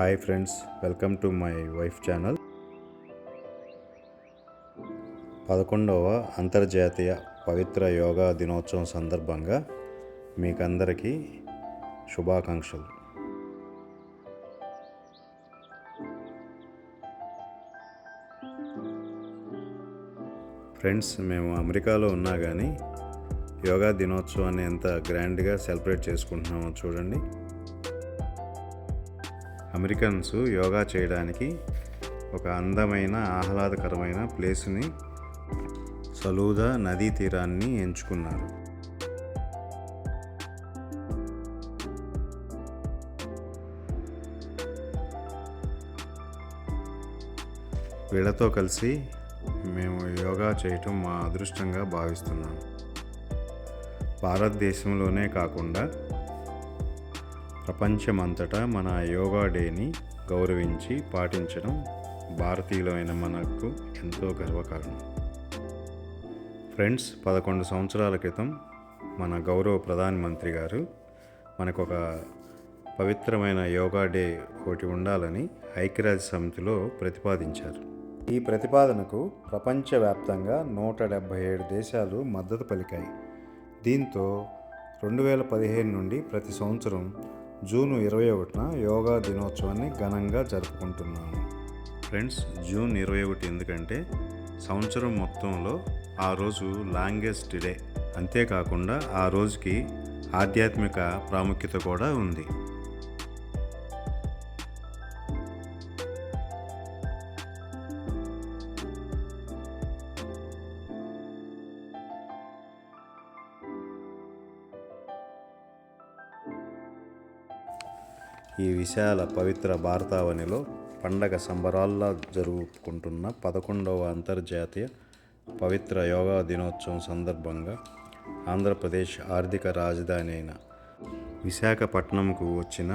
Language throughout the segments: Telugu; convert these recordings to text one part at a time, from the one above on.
Hi friends welcome to my wife channel. పదకొండవ అంతర్జాతీయ పవిత్ర యోగా దినోత్సవం సందర్భంగా మీకందరికీ శుభాకాంక్షలు. ఫ్రెండ్స్ మేము అమెరికాలో ఉన్నా కానీ యోగా దినోత్సవాన్ని ఎంత గ్రాండ్గా సెలబ్రేట్ చేసుకుంటున్నామో చూడండి. అమెరికన్స్ యోగా చేయడానికి ఒక అందమైన ఆహ్లాదకరమైన ప్లేస్ని సలూదా నదీ తీరాన్ని ఎంచుకున్నారు. వీళ్ళతో కలిసి మేము యోగా చేయటం మా అదృష్టంగా భావిస్తున్నాం. భారతదేశంలోనే కాకుండా ప్రపంచమంతటా మన యోగా డేని గౌరవించి పాటించడం భారతీయులమైన మనకు ఎంతో గర్వకారణం. ఫ్రెండ్స్ పదకొండు సంవత్సరాల క్రితం మన గౌరవ ప్రధానమంత్రి గారు మనకు ఒక పవిత్రమైన యోగా డే ఒకటి ఉండాలని ఐక్యరాజ్య సమితిలో ప్రతిపాదించారు. ఈ ప్రతిపాదనకు ప్రపంచవ్యాప్తంగా నూట డెబ్భై ఏడు దేశాలు మద్దతు పలికాయి. దీంతో రెండు వేల పదిహేను నుండి ప్రతి సంవత్సరం జూన్ ఇరవై ఒకటిన యోగా దినోత్సవాన్ని ఘనంగా జరుపుకుంటున్నాము. ఫ్రెండ్స్ జూన్ ఇరవై ఒకటి ఎందుకంటే సంవత్సరం మొత్తంలో ఆ రోజు లాంగెస్ట్ డే. అంతేకాకుండా ఆ రోజుకి ఆధ్యాత్మిక ప్రాముఖ్యత కూడా ఉంది. ఈ విశాల పవిత్ర భారతావనిలో పండగ సంబరాల్లా జరుపుకుంటున్న పదకొండవ అంతర్జాతీయ పవిత్ర యోగా దినోత్సవం సందర్భంగా ఆంధ్రప్రదేశ్ ఆర్థిక రాజధాని అయిన విశాఖపట్నంకు వచ్చిన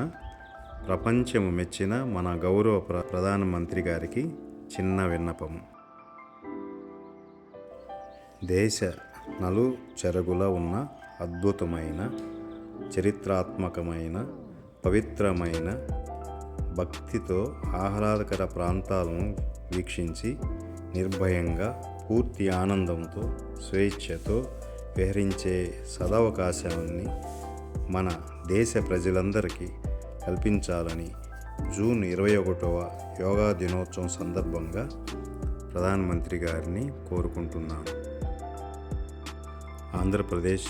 ప్రపంచము మెచ్చిన మన గౌరవ ప్ర ప్రధానమంత్రి గారికి చిన్న విన్నపము దేశ నలు చెరగుల ఉన్న అద్భుతమైన చరిత్రాత్మకమైన పవిత్రమైన భక్తితో ఆహ్లాదకర ప్రాంతాలను వీక్షించి నిర్భయంగా పూర్తి ఆనందంతో స్వేచ్ఛతో విహరించే సదవకాశాన్ని మన దేశ ప్రజలందరికీ కల్పించాలని జూన్ ఇరవై ఒకటవ యోగా దినోత్సవం సందర్భంగా ప్రధానమంత్రి గారిని కోరుకుంటున్నాను. ఆంధ్రప్రదేశ్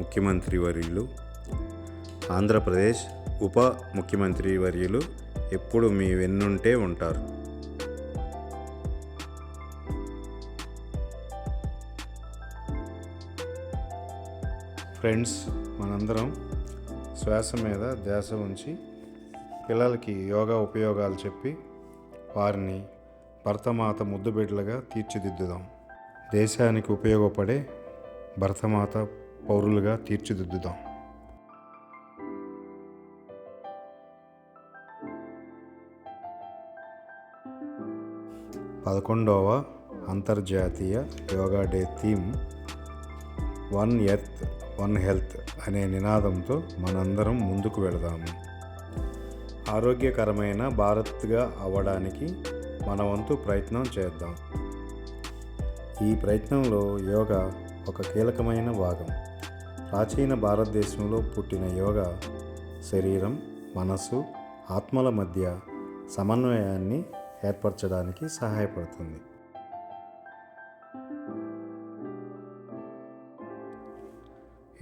ముఖ్యమంత్రి వర్యులు ఆంధ్రప్రదేశ్ ఉప ముఖ్యమంత్రి వర్యులు ఎప్పుడు మీ వెన్నుంటే ఉంటారు? ఫ్రెండ్స్ మనందరం శ్వాస మీద ధ్యాస ఉంచి పిల్లలకి యోగా ఉపయోగాలు చెప్పి వారిని భరతమాత ముద్దుబిడ్డలుగా తీర్చిదిద్దుదాం. దేశానికి ఉపయోగపడే భరతమాత పౌరులుగా తీర్చిదిద్దుదాం. పదకొండవ అంతర్జాతీయ yoga day theme one earth one health అనే నినాదంతో మనందరం ముందుకు వెళదాము. ఆరోగ్యకరమైన భారత్గా అవ్వడానికి మన వంతు ప్రయత్నం చేద్దాం. ఈ ప్రయత్నంలో యోగా ఒక కీలకమైన భాగం. ప్రాచీన భారతదేశంలో పుట్టిన యోగా శరీరం మనసు ఆత్మల మధ్య సమన్వయాన్ని ఏర్పరచడానికి సహాయపడుతుంది.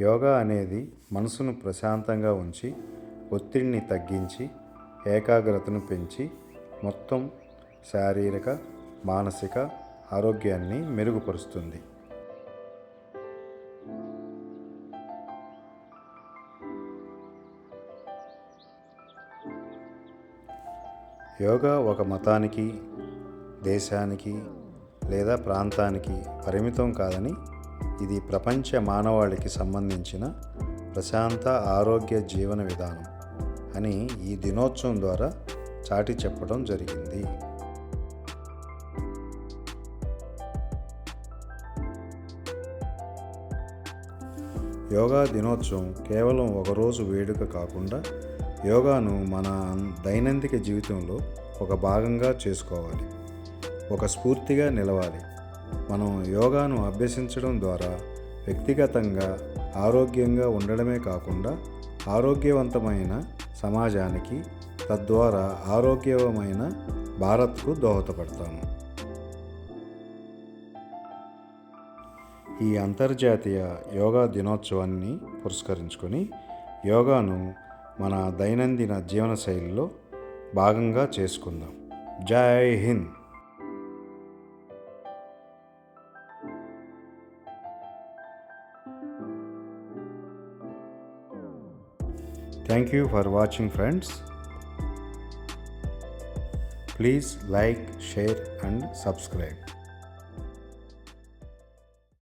యోగా అనేది మనసును ప్రశాంతంగా ఉంచి ఒత్తిడిని తగ్గించి ఏకాగ్రతను పెంచి మొత్తం శారీరక మానసిక ఆరోగ్యాన్ని మెరుగుపరుస్తుంది. యోగా ఒక మతానికి దేశానికి లేదా ప్రాంతానికి పరిమితం కాదని ఇది ప్రపంచ మానవాళికి సంబంధించిన ప్రశాంత ఆరోగ్య జీవన విధానం అని ఈ దినోత్సవం ద్వారా చాటి చెప్పడం జరిగింది. యోగా దినోత్సవం కేవలం ఒకరోజు వేడుక కాకుండా యోగాను మన దైనందిక జీవితంలో ఒక భాగంగా చేసుకోవాలి. ఒక స్ఫూర్తిగా నిలవాలి. మనం యోగాను అభ్యసించడం ద్వారా వ్యక్తిగతంగా ఆరోగ్యంగా ఉండడమే కాకుండా ఆరోగ్యవంతమైన సమాజానికి తద్వారా ఆరోగ్యమైన భారత్కు దోహదపడతాము. ఈ అంతర్జాతీయ యోగా దినోత్సవాన్ని పురస్కరించుకొని యోగాను మన దైనందిన జీవనశైలిలో భాగంగా చేసుకుందాం. జై Hind! Thank you for watching friends please like share and subscribe